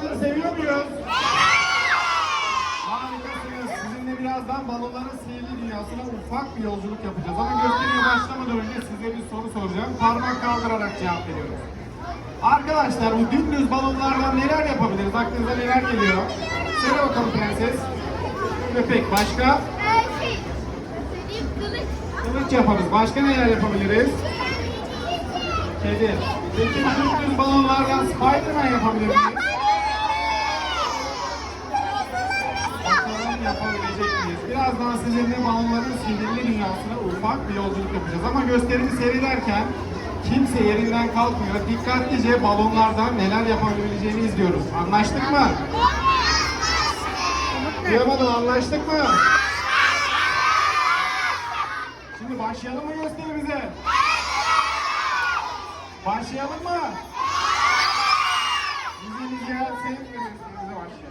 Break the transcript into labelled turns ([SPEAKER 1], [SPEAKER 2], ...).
[SPEAKER 1] Balonları seviyor muyuz? Harikasınız. Sizinle birazdan balonların sihirli dünyasına ufak bir yolculuk yapacağız. Ama gösteriye başlamadan önce size bir soru soracağım. Parmak kaldırarak cevap veriyoruz. Arkadaşlar bu dümdüz balonlardan neler yapabiliriz? Aklınıza neler geliyor? Söyle bakalım prenses. Köpek başka?
[SPEAKER 2] Kılıç
[SPEAKER 1] yaparız. Başka neler yapabiliriz? Kedi. Peki dümdüz balonlardan Spiderman yapabilir miyiz? Yapabilecek miyiz? Birazdan sizinle balonların sihirli dünyasına ufak bir yolculuk yapacağız. Ama gösterimi seyrederken kimse yerinden kalkmıyor. Dikkatlice balonlardan neler yapabileceğini izliyoruz. Anlaştık mı? Duyamadım anlaştık mı? Şimdi başlayalım mı gösterimize? Başlayalım mı? Müziğimiz gelsin gösterimize başlayalım.